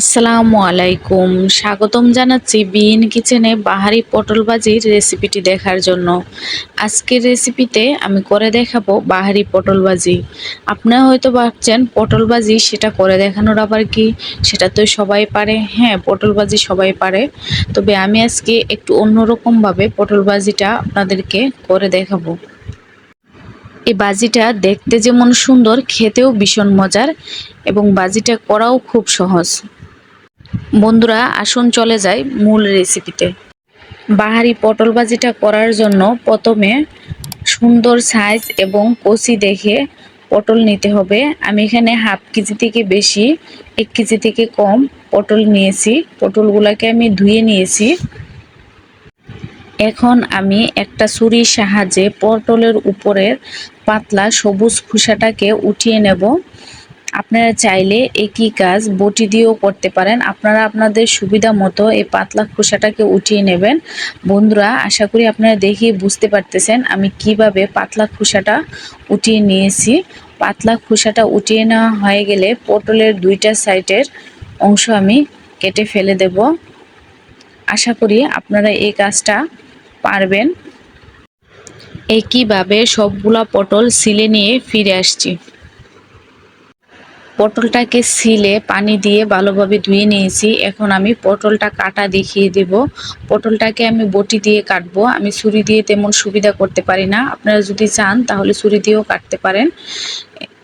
আসসালামু আলাইকুম। স্বাগতম জানাচ্ছি বিন কিচেনে বাহারি পটল ভাজির রেসিপিটি দেখার জন্য। আজকের রেসিপিতে আমি করে দেখাবো বাহারি পটল ভাজি। আপনারা হয়তো ভাবছেন, পটল ভাজি সেটা করে দেখানোর আবার কি? সেটা তো সবাই পারে। হ্যাঁ পটল ভাজি সবাই পারে। তবে আমি আজকে একটু অন্যরকমভাবে পটল ভাজিটা আপনাদেরকে করে দেখাবো। এই বাজিটা দেখতে যেমন সুন্দর, খেতেও ভীষণ মজার এবং বাজিটা করাও খুব সহজ। বন্ধুরা, আসুন চলে যাই মূল রেসিপিতে বাহারি পটল ভাজিটা করার জন্য প্রথমে সুন্দর সাইজ এবং কচি দেখে পটল নিতে হবে। আমি এখানে হাফ কেজি থেকে বেশি, এক কেজি থেকে কম পটল নিয়েছি। পটলগুলোকে আমি ধুয়ে নিয়েছি। এখন আমি একটা ছুরির সাহায্যে পটলের উপরের পাতলা সবুজ খোসাটাকে উঠিয়ে নেব। আপনারা চাইলে একই কাজ বটি দিয়েও করতে পারেন। আপনারা আপনাদের সুবিধা মতো এই পাতলা খোসাটাকে উঠিয়ে নেবেন। বন্ধুরা, আশা করি আপনারা দেখে বুঝতে পারতেছেন আমি কীভাবে পাতলা খোসাটা উঠিয়ে নিয়েছি। পাতলা খোসাটা উঠিয়ে নেওয়া হয়ে গেলে পটলের দুইটা সাইডের অংশ আমি কেটে ফেলে দেব। আশা করি আপনারা এই কাজটা পারবেন। একইভাবে সবগুলা পটল সিলে নিয়ে ফিরে আসছি। পটলটাকে সিলে পানি দিয়ে ভালোভাবে ধুয়ে নিয়েছি। এখন আমি পটলটা কাটা দেখিয়ে দেব। পটলটাকে আমি বটি দিয়ে কাটবো। আমি ছুরি দিয়ে তেমন সুবিধা করতে পারি না। আপনারা যদি চান তাহলে ছুরি দিয়েও কাটতে পারেন।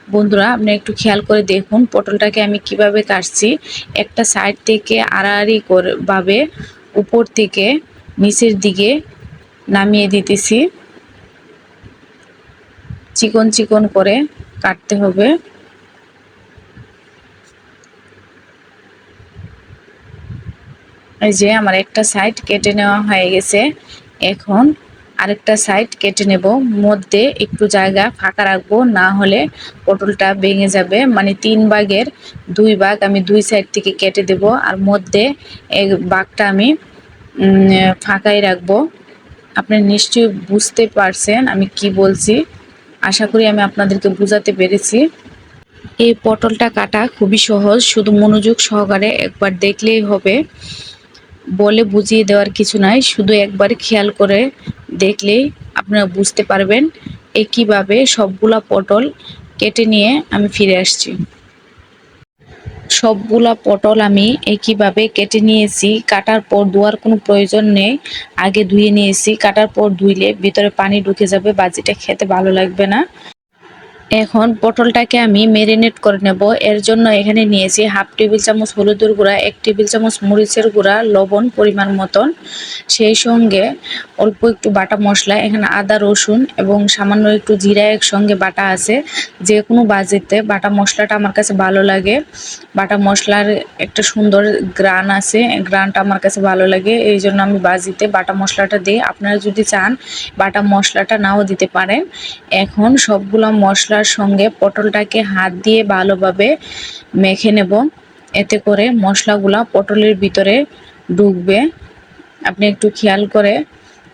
বন্ধুরা, আপনি একটু খেয়াল করে দেখুন পটলটাকে আমি কীভাবে কাটছি। একটা সাইড থেকে আড়াআড়ি করে ভাবে উপর থেকে নিচের দিকে নামিয়ে দিতেছি। চিকন চিকন করে কাটতে হবে। এই যে আমার একটা সাইড কেটে নেওয়া হয়ে গেছে। এখন আরেকটা সাইড কেটে নেব। মধ্যে একটু জায়গা ফাঁকা রাখব, না হলে পটলটা ভেঙে যাবে। মানে তিন ভাগের দুই ভাগ আমি দুই সাইড থেকে কেটে দেব আর মধ্যে এক বাঘটা আমি ফাঁকাই রাখব। আপনি নিশ্চয়ই বুঝতে পারছেন আমি কি বলছি। আশা করি আমি আপনাদেরকে বুঝাতে পেরেছি। এই পটলটা কাটা খুবই সহজ। শুধু মনোযোগ সহকারে একবার দেখলেই হবে। বলে বুঝিয়ে দেওয়ার কিছু নাই, শুধু একবার খেয়াল করে দেখলেই আপনারা বুঝতে পারবেন একইভাবে সবগুলা পটল কেটে নিয়ে আমি ফিরে আসছি। সবগুলা পটল আমি একইভাবে কেটে নিয়েছি, কাটার পর ধোয়ার কোনো প্রয়োজন নেই, আগে ধুয়ে নিয়েছি, কাটার পর ধুইলে ভিতরে পানি ঢুকে যাবে, বাজিটা খেতে ভালো লাগবে না। এখন পটলটাকে আমি মেরিনেট করে নেব। এর জন্য এখানে নিয়েছি হাফ টেবিল চামচ হলুদের গুঁড়া, এক টেবিল চামচ মরিচের গুঁড়া, লবণ পরিমাণ মতন। সেই সঙ্গে অল্প একটু বাটা মশলা, এখানে আদা, রসুন এবং সামান্য একটু জিরা একসঙ্গে বাটা আছে। যে কোনো বাজিতে বাটা মশলাটা আমার কাছে ভালো লাগে। বাটা মশলার একটা সুন্দর গ্রান আছে, গ্রানটা আমার কাছে ভালো লাগে। এই জন্য আমি বাজিতে বাটা মশলাটা দিই। আপনারা যদি চান বাটা মশলাটা নাও দিতে পারেন। এখন সবগুলো মশলা মশলার সঙ্গে পটলটাকে হাত দিয়ে ভালোভাবে মেখে নেব। এতে করে মশলাগুলা পটলের ভিতরে ঢুকবে। আপনি একটু খেয়াল করে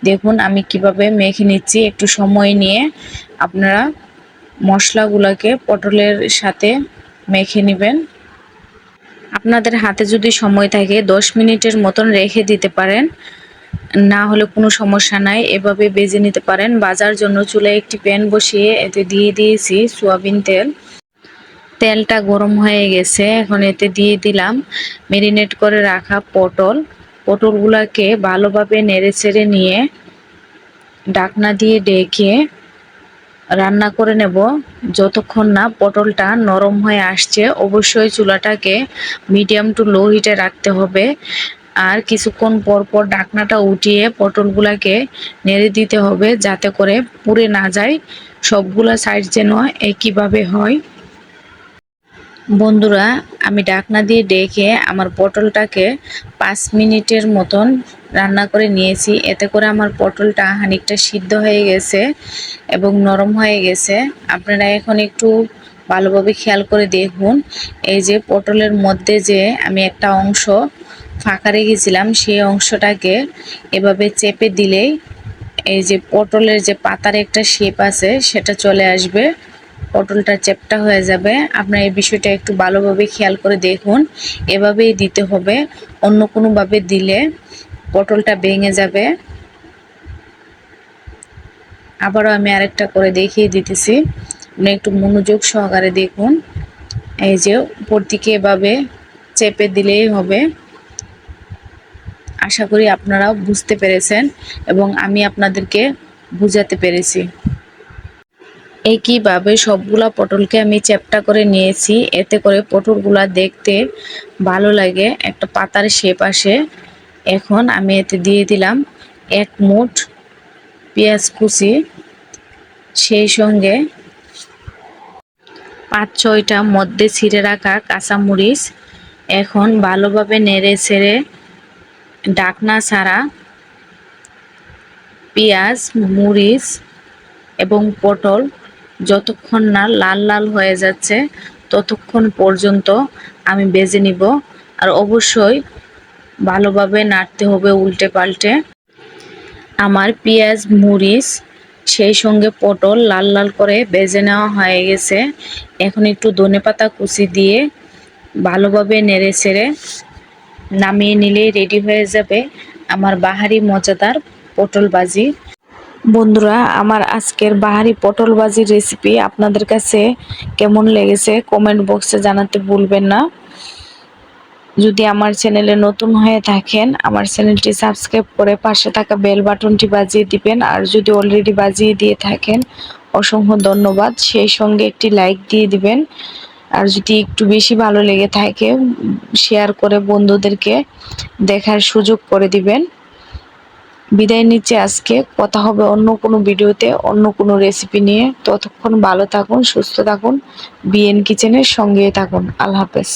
দেখুন আমি কীভাবে মেখে নিচ্ছি। একটু সময় নিয়ে আপনারা মশলাগুলোকে পটলের সাথে মেখে নেবেন। আপনাদের হাতে যদি সময় থাকে দশ মিনিটের মতন রেখে দিতে পারেন। না হলে কোনো সমস্যা নাই। এভাবে বেজে নিতে পারেন। বাজার জন্য চুলে একটি প্যান বসিয়ে এতে দিয়ে দিয়েছি সোয়াবিন তেল। তেলটা গরম হয়ে গেছে। এখন এতে দিয়ে দিলাম মেরিনেট করে রাখা পটল। পটলগুলোকে ভালোভাবে নেড়ে ছেড়ে নিয়ে ডাকনা দিয়ে ডেকে রান্না করে নেব। যতক্ষণ না পটলটা নরম হয়ে আসছে, অবশ্যই চুলাটাকে মিডিয়াম টু লো হিটে রাখতে হবে। আর কিছুক্ষণ পর পর ডাকনাটা উঠিয়ে পটলগুলাকে নেড়ে দিতে হবে যাতে করে পুড়ে না যায়। সবগুলা সাইড যেন একইভাবে হয়। বন্ধুরা, আমি ডাকনা দিয়ে ডেকে আমার পটলটাকে পাঁচ মিনিটের মতন রান্না করে নিয়েছি। এতে করে আমার পটলটা খানিকটা সিদ্ধ হয়ে গেছে এবং নরম হয়ে গেছে। আপনারা এখন একটু ভালোভাবে খেয়াল করে দেখুন। এই যে পটলের মধ্যে যে আমি একটা অংশ ফাঁকা রেখেছিলাম সেই অংশটাকে এভাবে চেপে দিলেই এই যে পটলের যে পাতার একটা শেপ আছে, সেটা চলে আসবে। পটলটা চ্যাপটা হয়ে যাবে। আপনার এই বিষয়টা একটু ভালোভাবে খেয়াল করে দেখুন। এভাবেই দিতে হবে। অন্য কোনোভাবে দিলে পটলটা ভেঙে যাবে। আবারও আমি আরেকটা করে দেখিয়ে দিতেছি। আপনি একটু মনোযোগ সহকারে দেখুন। এই যে উপর দিকে এভাবে চেপে দিলেই হবে। আশা করি আপনারাও বুঝতে পেরেছেন এবং আমি আপনাদেরকে বুঝাতে পেরেছি। একইভাবে সবগুলা পটলকে আমি চ্যাপটা করে নিয়েছি। এতে করে পটলগুলা দেখতে ভালো লাগে, একটা পাতার শেপ আসে। এখন আমি এতে দিয়ে দিলাম এক মুঠ পেঁয়াজ কুচি। সেই সঙ্গে পাঁচ ছয়টা মধ্যে ছিঁড়ে রাখা কাঁচামরিচ। এখন ভালোভাবে নেড়ে ছেড়ে ডাকনা ছাড়া পেঁয়াজ, মরিচ এবং পটল যতক্ষণ না লাল লাল হয়ে যাচ্ছে, ততক্ষণ পর্যন্ত আমি বেজে নিব। আর অবশ্যই ভালোভাবে নাড়তে হবে উল্টে পাল্টে। আমার পেঁয়াজ, মরিচ, সেই সঙ্গে পটল লাল লাল করে বেজে নেওয়া হয়ে গেছে। এখন একটু ধনে পাতা কুচি দিয়ে ভালোভাবে নেড়ে ছেড়ে নামিয়ে নিলেই রেডি হয়ে যাবে আমার বাহারি মজাদার পটল বাজি বন্ধুরা, আমার আজকের বাহারি পটল বাজির রেসিপি আপনাদের কাছে কেমন লেগেছে কমেন্ট বক্সে জানাতে ভুলবেন না। যদি আমার চ্যানেলে নতুন হয়ে থাকেন, আমার চ্যানেলটি সাবস্ক্রাইব করে পাশে থাকা বেল বাটনটি বাজিয়ে দিবেন। আর যদি অলরেডি বাজিয়ে দিয়ে থাকেন, অসংখ্য ধন্যবাদ। সেই সঙ্গে একটি লাইক দিয়ে দিবেন। আর যদি একটু বেশি ভালো লেগে থাকে শেয়ার করে বন্ধুদেরকে দেখার সুযোগ করে দিবেন। বিদায় নিচ্ছে আজকে। কথা হবে অন্য কোনো ভিডিওতে, অন্য কোনো রেসিপি নিয়ে। ততক্ষণ ভালো থাকুন, সুস্থ থাকুন। বিএন কিচেনের সঙ্গে থাকুন। আল্লাহ হাফেজ।